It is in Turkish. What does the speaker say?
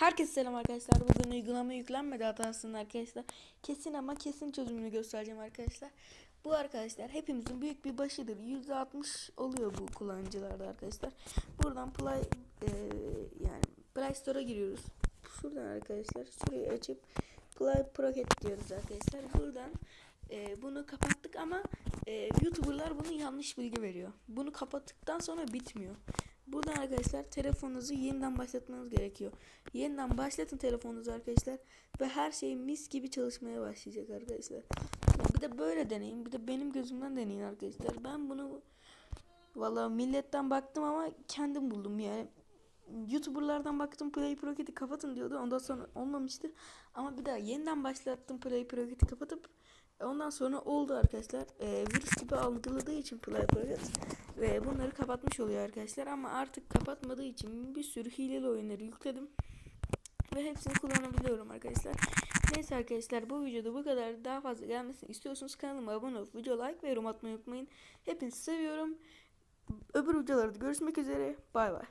Herkese selam arkadaşlar. Bugün uygulama yüklenmedi hatasının arkadaşlar. Kesin ama kesin çözümünü göstereceğim arkadaşlar. Bu arkadaşlar hepimizin büyük bir başıdır. %60 oluyor bu kullanıcılarda arkadaşlar. Buradan Play e, yani Play Store'a giriyoruz. Şuradan arkadaşlar şurayı açıp Play Pocket diyoruz arkadaşlar. Buradan e, bunu kapattık ama e, YouTuber'lar bunu yanlış bilgi veriyor. Bunu kapattıktan sonra bitmiyor. Buradan arkadaşlar telefonunuzu yeniden başlatmanız gerekiyor. Yeniden başlatın telefonunuzu arkadaşlar ve her şey mis gibi çalışmaya başlayacak arkadaşlar. Bir de böyle deneyin. Bir de benim gözümden deneyin arkadaşlar. Ben bunu valla milletten baktım ama kendim buldum yani. YouTuber'lardan baktım Play Pocket'i kapatın diyordu. Ondan sonra olmamıştı. Ama bir daha yeniden başlattım Play Pocket'i kapatıp ondan sonra oldu arkadaşlar. Ee, virüs gibi algıladığı için Play Pocket ve bunları kapatmış oluyor arkadaşlar ama artık kapatmadığı için bir sürü hileli oyunları yükledim ve hepsini kullanabiliyorum arkadaşlar. Neyse arkadaşlar bu videoda bu kadar daha fazla gelmesini istiyorsanız kanalıma abone olup video like ve yorum atmayı unutmayın. Hepinizi seviyorum. Öbür videolarda görüşmek üzere. Bay bay.